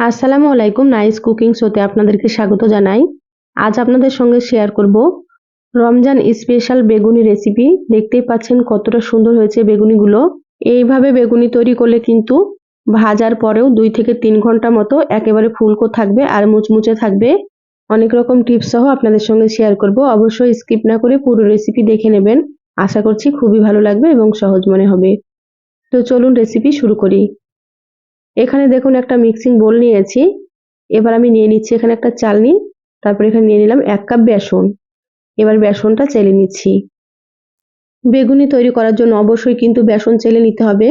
আসসালামু আলাইকুম nice cooking শোতে আপনাদেরকে স্বাগত জানাই। আজ আপনাদের সঙ্গে শেয়ার করব রমজান স্পেশাল বেগুনি রেসিপি দেখতেই পাচ্ছেন কতটা সুন্দর হয়েছে বেগুনিগুলো। এইভাবে বেগুনি তৈরি করলে কিন্তু ভাজার পরেও দুই থেকে তিন ঘণ্টা মতো একেবারে ফুলকো থাকবে আর মুচমুচে থাকবে। অনেক রকম টিপস সহ আপনাদের সঙ্গে শেয়ার করব। অবশ্যই স্কিপ না করে পুরো রেসিপি দেখে নেবেন। আশা করছি খুবই ভালো লাগবে এবং সহজ মনে হবে। তো চলুন রেসিপি শুরু করি। এখানে দেখুন একটা মিক্সিং বোল নিয়েছি। এবার আমি নিয়ে নিচ্ছি এখানে একটা চালনি, তারপর এখানে নিয়ে নিলাম এক কাপ বেসন। এবার বেসনটা চেলে নিচ্ছি। বেগুনি তৈরি করার জন্য অবশ্যই কিন্তু বেসন চেলে নিতে হবে।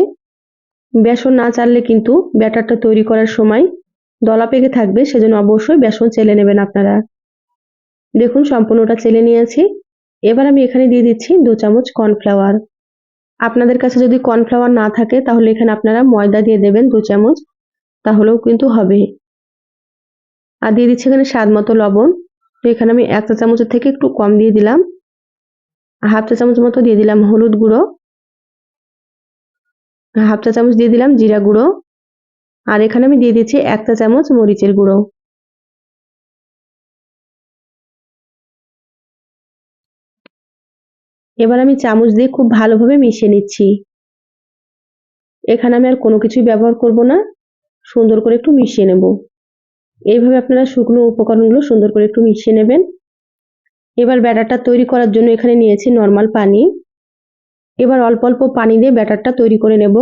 বেসন না চাললে কিন্তু ব্যাটারটা তৈরি করার সময় দলা পেকে থাকবে, সেজন্য অবশ্যই বেসন চেলে নেবেন আপনারা। দেখুন, সম্পূর্ণটা চেলে নিয়েছি। এবার আমি এখানে দিয়ে দিচ্ছি দু চামচ কর্নফ্লাওয়ার আপনাদের কাছে যদি কর্নফ্লাওয়ার না থাকে, তাহলে এখানে আপনারা ময়দা দিয়ে দেবেন দু চামচ, তাহলেও কিন্তু হবে। আর দিয়ে দিচ্ছি এখানে স্বাদ মতো লবণ। তো এখানে আমি এক চা চামচের থেকে একটু কম দিয়ে দিলাম। হাফ চা চামচ মতো দিয়ে দিলাম হলুদ গুঁড়ো। হাফ চা চামচ দিয়ে দিলাম জিরা গুঁড়ো। আর এখানে আমি দিয়ে দিচ্ছি এক চা চামচ মরিচের গুঁড়ো। এবার আমি চামচ দিয়ে খুব ভালোভাবে মিশিয়ে নিচ্ছি। এখানে আমি আর কোনো কিছুই ব্যবহার করব না। সুন্দর করে একটু মিশিয়ে নেব। এইভাবে আপনারা শুকনো উপকরণগুলো সুন্দর করে একটু মিশিয়ে নেবেন। এবার ব্যাটারটা তৈরি করার জন্য এখানে নিয়েছি নর্মাল পানি। এবার অল্প অল্প পানি দিয়ে ব্যাটারটা তৈরি করে নেব।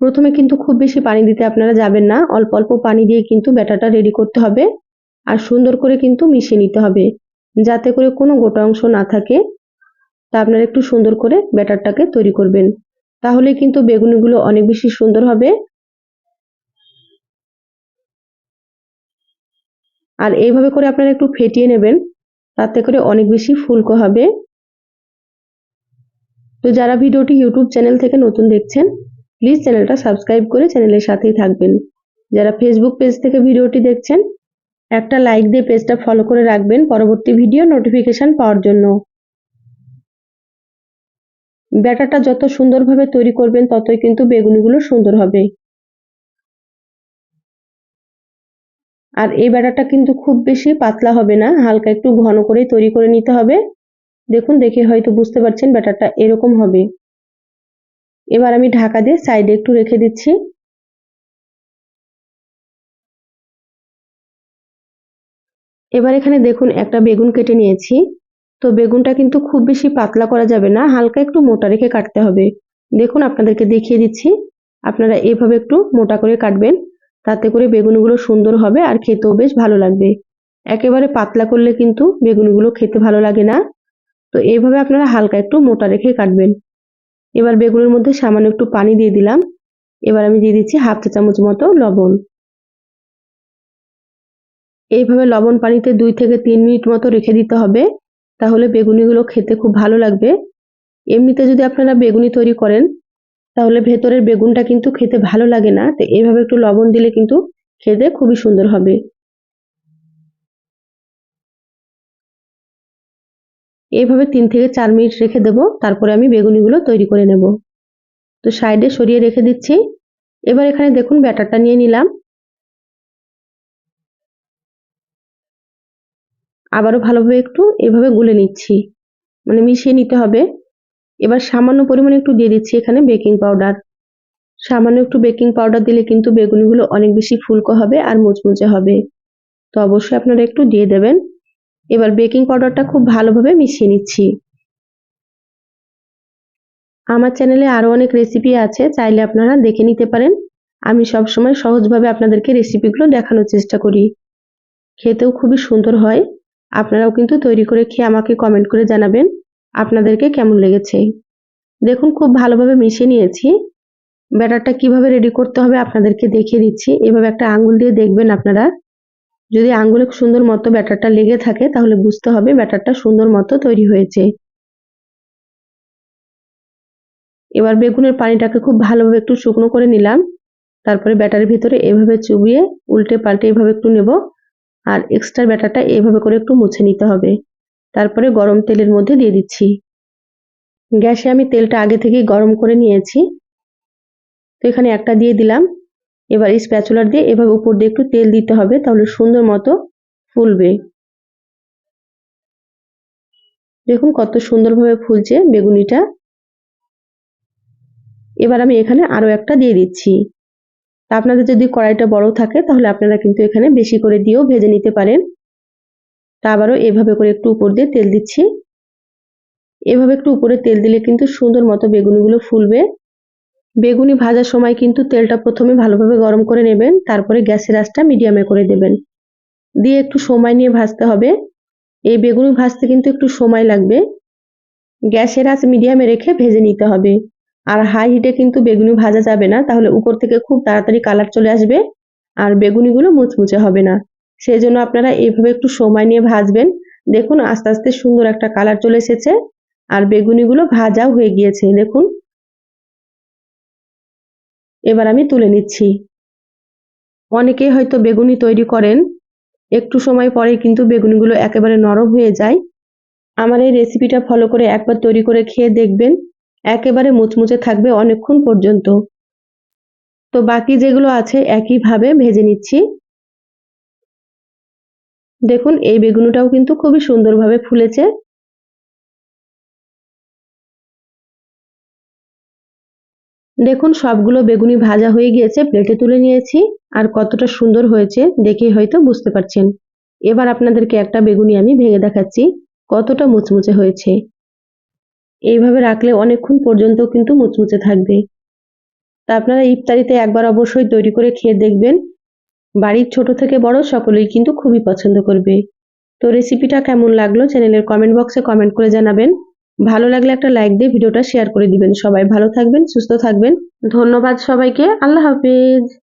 প্রথমে কিন্তু খুব বেশি পানি দিতে আপনারা যাবেন না। অল্প অল্প পানি দিয়ে কিন্তু ব্যাটারটা রেডি করতে হবে। আর সুন্দর করে কিন্তু মিশিয়ে নিতে হবে। যাতে করে কোনো গোটা অংশ না থাকে। তা আপনারা একটু সুন্দর করে ব্যাটারটাকে তৈরি করবেন। তাহলে কিন্তু বেগুনিগুলো অনেক বেশি সুন্দর হবে। আর এইভাবে করে আপনারা একটু ফেটিয়ে নেবেন, তাতে করে অনেক বেশি ফুলকো হবে। তো যারা ভিডিওটি ইউটিউব চ্যানেল থেকে নতুন দেখছেন, প্লিজ চ্যানেলটা সাবস্ক্রাইব করে চ্যানেলের সাথেই থাকবেন। যারা ফেসবুক পেজ থেকে ভিডিওটি দেখছেন, একটা লাইক দিয়ে পেজটা ফলো করে রাখবেন পরবর্তী ভিডিও নোটিফিকেশান পাওয়ার জন্য। ব্যাটারটা যত সুন্দরভাবে তৈরি করবেন, ততই কিন্তু বেগুনিগুলো সুন্দর হবে। আর এই ব্যাটারটা কিন্তু খুব বেশি পাতলা হবে না, হালকা একটু ঘন করেই তৈরি করে নিতে হবে। দেখুন, দেখে হয়তো বুঝতে পারছেন ব্যাটারটা এরকম হবে। এবার আমি ঢাকা দিয়ে সাইডে একটু রেখে দিচ্ছি। এবার এখানে দেখুন, একটা বেগুন কেটে নিয়েছি। তো বেগুনটা কিন্তু খুব বেশি পাতলা করা যাবে না, হালকা একটু মোটা রেখে কাটতে হবে। দেখুন, আপনাদেরকে দেখিয়ে দিচ্ছি। আপনারা এভাবে একটু মোটা করে কাটবেন, তাতে করে বেগুনগুলো সুন্দর হবে আর খেতেও বেশ ভালো লাগবে। একেবারে পাতলা করলে কিন্তু বেগুনগুলো খেতে ভালো লাগে না। তো এইভাবে আপনারা হালকা একটু মোটা রেখে কাটবেন। এবার বেগুনের মধ্যে সামান্য একটু পানি দিয়ে দিলাম। এবার আমি দিয়ে দিচ্ছি হাফ চা চামচ মতো লবণ। এইভাবে লবণ পানিতে দুই থেকে তিন মিনিট মতো রেখে দিতে হবে। তাহলে বেগুনিগুলো খেতে খুব ভালো লাগবে। এমনিতে যদি আপনারা বেগুনি তৈরি করেন, তাহলে ভেতরের বেগুনটা কিন্তু খেতে ভালো লাগে না। তো এইভাবে একটু লবণ দিলে কিন্তু খেতে খুবই সুন্দর হবে। এইভাবে তিন থেকে চার মিনিট রেখে দেব, তারপরে আমি বেগুনিগুলো তৈরি করে নেব। তো সাইডে সরিয়ে রেখে দিচ্ছি। এবার এখানে দেখুন ব্যাটারটা নিয়ে নিলাম। আবারও ভালোভাবে একটু এভাবে গুলে নিচ্ছি। মানে মিশিয়ে নিতে হবে। এবার সামান্য পরিমাণে একটু দিয়ে দিচ্ছি এখানে বেকিং পাউডার। সামান্য একটু বেকিং পাউডার দিলে কিন্তু বেগুনিগুলো অনেক বেশি ফুলকো হবে আর মুচমুচে হবে। তো অবশ্যই আপনারা একটু দিয়ে দেবেন। এবার বেকিং পাউডারটা খুব ভালোভাবে মিশিয়ে নিচ্ছি। আমার চ্যানেলে আরও অনেক রেসিপি আছে, চাইলে আপনারা দেখে নিতে পারেন। আমি সবসময় সহজভাবে আপনাদেরকে রেসিপিগুলো দেখানোর চেষ্টা করি। খেতেও খুবই সুন্দর হয়। আপনারাও কিন্তু তৈরি করে খেয়ে আমাকে কমেন্ট করে জানাবেন আপনাদেরকে কেমন লেগেছে। দেখুন, খুব ভালোভাবে মিশিয়ে নিয়েছি। ব্যাটারটা কীভাবে রেডি করতে হবে আপনাদেরকে দেখিয়ে দিচ্ছি। এভাবে একটা আঙ্গুল দিয়ে দেখবেন আপনারা। যদি আঙ্গুলে সুন্দর মতো ব্যাটারটা লেগে থাকে, তাহলে বুঝতে হবে ব্যাটারটা সুন্দর মতো তৈরি হয়েছে। এবার বেগুনের পানিটাকে খুব ভালোভাবে একটু শুকনো করে নিলাম। তারপরে ব্যাটারের ভিতরে এভাবে চুবিয়ে উল্টে পাল্টে এভাবে একটু নেব। আর এক্সট্রা ব্যাটারটা এভাবে করে একটু মুছে নিতে হবে। তারপরে গরম তেলের মধ্যে দিয়ে দিচ্ছি। গ্যাসে আমি তেলটা আগে থেকেই গরম করে নিয়েছি। তো এখানে একটা দিয়ে দিলাম। এবার স্প্যাচুলার দিয়ে এভাবে উপর দিয়ে একটু তেল দিতে হবে, তাহলে সুন্দর মতো ফুলবে। দেখুন কত সুন্দরভাবে ফুলছে বেগুনিটা। এবার আমি এখানে আরও একটা দিয়ে দিচ্ছি। আপনাদের যদি কড়াইটা বড় থাকে, তাহলে আপনারা কিন্তু এখানে বেশি করে দিয়েও ভেজে নিতে পারেন। তা আবারও এভাবে করে একটু উপর দিয়ে তেল দিচ্ছি। এভাবে একটু উপরে তেল দিলে কিন্তু সুন্দর মতো বেগুনিগুলো ফুলবে। বেগুনি ভাজার সময় কিন্তু তেলটা প্রথমে ভালোভাবে গরম করে নেবেন, তারপরে গ্যাসের আঁচটা মিডিয়ামে করে দেবেন। দিয়ে একটু সময় নিয়ে ভাজতে হবে। এই বেগুনি ভাজতে কিন্তু একটু সময় লাগবে। গ্যাসের আঁচ মিডিয়ামে রেখে ভেজে নিতে হবে। আর হাই হিটে কিন্তু বেগুনি ভাজা যাবে না, তাহলে উপর থেকে খুব তাড়াতাড়ি কালার চলে আসবে আর বেগুনিগুলো মুচমুচে হবে না। সেই জন্য আপনারা এইভাবে একটু সময় নিয়ে ভাজবেন। দেখুন আস্তে আস্তে সুন্দর একটা কালার চলে এসেছে আর বেগুনিগুলো ভাজাও হয়ে গিয়েছে, দেখুন। এবার আমি তুলে নিচ্ছি। অনেকেই হয়তো বেগুনি তৈরি করেন, একটু সময় পরে কিন্তু বেগুনিগুলো একেবারে নরম হয়ে যায়। আমার এই রেসিপিটা ফলো করে একবার তৈরি করে খেয়ে দেখবেন। একেবারে মুচমুচে থাকবে অনেকক্ষণ পর্যন্ত। তো বাকি যেগুলো আছে, একইভাবে ভেজে নিচ্ছি। দেখুন, এই বেগুনটাও কিন্তু খুবই সুন্দরভাবে ফুলেছে। দেখুন, সবগুলো বেগুনি ভাজা হয়ে গিয়েছে, প্লেটে তুলে নিয়েছি। আর কতটা সুন্দর হয়েছে দেখে হয়তো বুঝতে পারছেন। এবার আপনাদেরকে একটা বেগুনি আমি ভেঙে দেখাচ্ছি, কতটা মুচমুচে হয়েছে। এইভাবে রাখলে অনেকক্ষণ পর্যন্ত কিন্তু মুচমুচে থাকবে। তা আপনারা ইফতারিতে একবার অবশ্যই তৈরি করে খেয়ে দেখবেন। বাড়ির ছোট থেকে বড় সকলেই কিন্তু খুবই পছন্দ করবে। তো রেসিপিটা কেমন লাগল চ্যানেলের কমেন্ট বক্সে কমেন্ট করে জানাবেন। ভালো লাগলে একটা লাইক দিয়ে ভিডিওটা শেয়ার করে দিবেন। সবাই ভালো থাকবেন, সুস্থ থাকবেন। ধন্যবাদ সবাইকে। আল্লাহ হাফিজ।